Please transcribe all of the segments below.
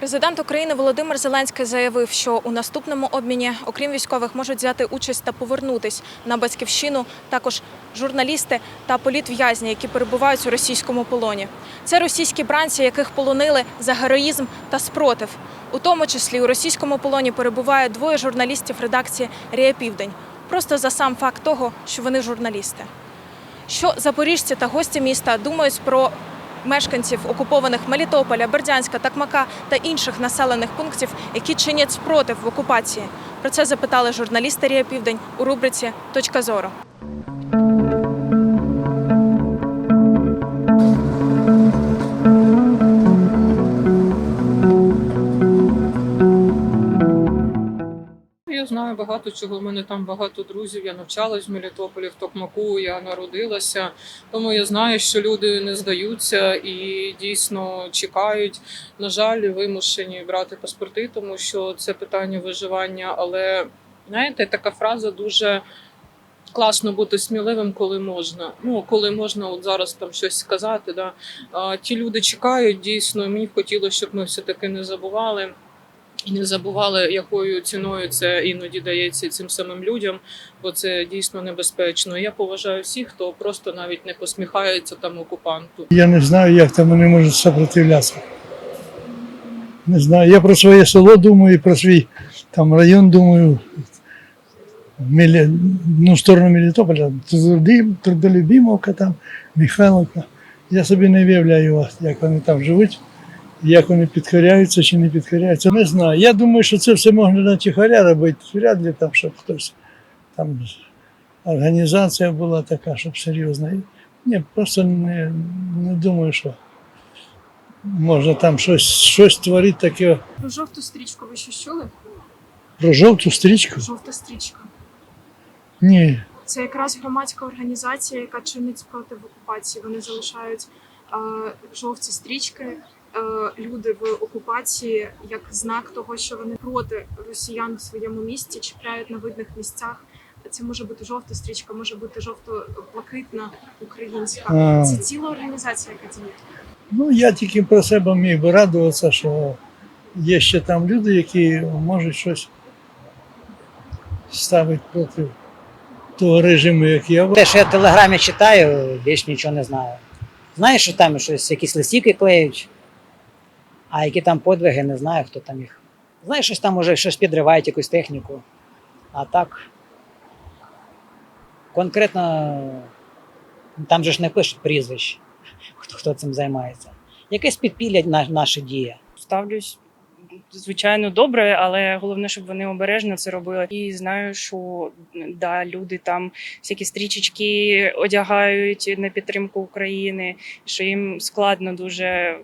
Президент України Володимир Зеленський заявив, що у наступному обміні, окрім військових, можуть взяти участь та повернутись на батьківщину також журналісти та політв'язні, які перебувають у російському полоні. Це російські бранці, яких полонили за героїзм та спротив. У тому числі у російському полоні перебуває двоє журналістів редакції Рія Південь. Просто за сам факт того, що вони журналісти. Що запоріжці та гості міста думають про мешканців окупованих Мелітополя, Бердянська, Такмака та інших населених пунктів, які чинять спротив в окупації. Про це запитали журналісти Рія Південь у рубриці Точка зору. Багато чого. У мене там багато друзів. Я навчалась в Мелітополі, в Токмаку. Я народилася. Тому я знаю, що люди не здаються і дійсно чекають. На жаль, вимушені брати паспорти, тому що це питання виживання. Але знаєте, така фраза дуже. Класно бути сміливим, коли можна. Ну, коли можна от зараз там щось сказати. Да. А, ті люди чекають дійсно. Мені хотілося, щоб ми все-таки не забували. І не забували, якою ціною це іноді дається цим самим людям, бо це дійсно небезпечно. Я поважаю всіх, хто просто навіть не посміхається там окупанту. Я не знаю, як там вони можуть сопротивлятися. Не знаю. Я про своє село думаю, про свій там район думаю. Мелі... Ну, в сторону Мелітополя, Трудолюб- Трудолюбімовка там, Михайловка. Я собі не уявляю, як вони там живуть, як вони підкоряються чи не підкоряються. Не знаю. Я думаю, що це все можна на тихаря робити. Вряд ли там, щоб хтось там організація була така, щоб серйозна. Ні, просто не, не думаю, що можна там щось, щось творити таке Про жовту стрічку ви що чули? про жовту стрічку. Жовта стрічка. Ні. Це якраз громадська організація, яка чинить спротив окупації. Вони залишають е, жовті стрічки. Е, Люди в окупації як знак того, що вони проти росіян в своєму місті чіпляють на видних місцях. Це може бути жовта стрічка, може бути жовто-блакитна українська. А. Це ціла організація, яка діє. Ну, я тільки про себе міг би радуватися, що є ще там люди, які можуть щось ставити проти того режиму, як я. Те, що я в телеграмі читаю, більш нічого не знаю. Знаєш, що там щось, якісь листівки клеють, а які там подвиги, не знаю, хто там їх. Знаєш, щось там може щось підривають, якусь техніку. А так. Конкретно там же ж не пишуть прізвищ, хто, хто цим займається. Якесь підпілля на, наші дії. ставлюсь звичайно добре, але головне, щоб вони обережно це робили. І знаю, що да, люди там всякі стрічечки одягають на підтримку України, що їм складно дуже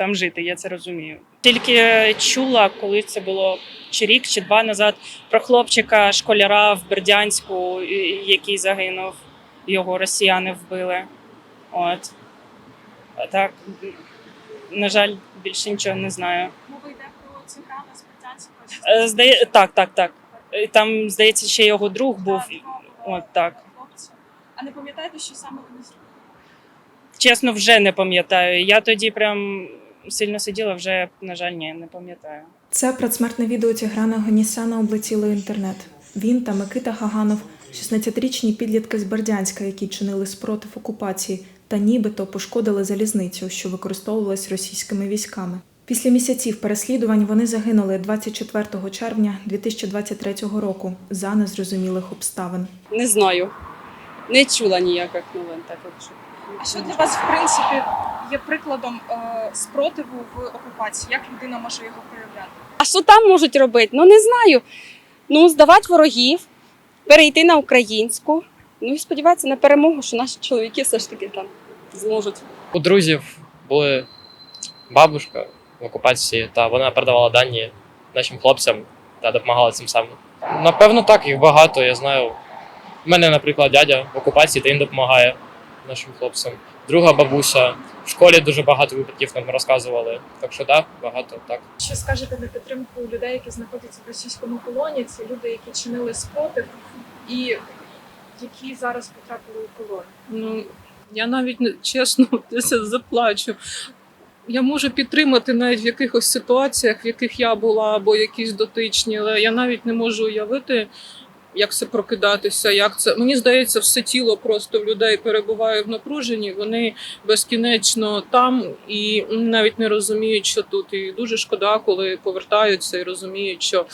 там жити, я це розумію. Тільки чула, коли це було чи рік, чи два назад, про хлопчика школяра в Бердянську, який загинув. Його росіяни вбили. От. А так, на жаль, більше нічого не знаю. Мова йде про Цигана з Бердянська. Е, Здає... Так, так, так. Е, Там, здається, ще його друг був. От так. А не пам'ятаєте, що саме вони зробили? Чесно, вже не пам'ятаю. Я тоді прям сильно сиділа, вже, на жаль, ні, не пам'ятаю. Це предсмертне відео Тіграна Гонісяна облетіло інтернет. Він та Микита Гаганов, 16-річні підлітки з Бердянська, які чинили спротив окупації та нібито пошкодили залізницю, що використовувалась російськими військами. Після місяців переслідувань вони загинули 24 червня 2023 року за незрозумілих обставин. Не знаю. Не чула ніяких новин. Так от що. А що для вас, в принципі, є прикладом е, спротиву в окупації? Як людина може його проявляти? А що там можуть робити? Ну не знаю. Ну, здавати ворогів, перейти на українську. Ну і сподіватися на перемогу, що наші чоловіки все ж таки там зможуть. у друзів були бабушка в окупації, та вона передавала дані нашим хлопцям та допомагала цим самим. Напевно, так, їх багато. Я знаю. У мене, наприклад, дядя в окупації, та він допомагає нашим хлопцям. Друга бабуся. В школі дуже багато випадків нам розказували. Так що так, багато так. Що скажете на підтримку людей, які знаходяться в російському полоні? Це люди, які чинили спротив і які зараз потрапили у полон. Ну я навіть не чесно десь заплачу. я можу підтримати навіть в якихось ситуаціях, в яких я була, або якісь дотичні, але я навіть не можу уявити, як це прокидатися, як це. Мені здається, все тіло просто в людей перебуває в напруженні, вони безкінечно там і навіть не розуміють, що тут. І дуже шкода, коли повертаються і розуміють, що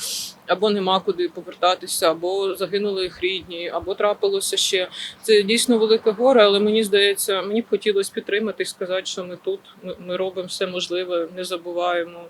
або нема куди повертатися, або загинули їх рідні, або трапилося ще. Це дійсно велике горе, але мені здається, мені б хотілося підтримати і сказати, що ми тут, ми, робимо все можливе, не забуваємо.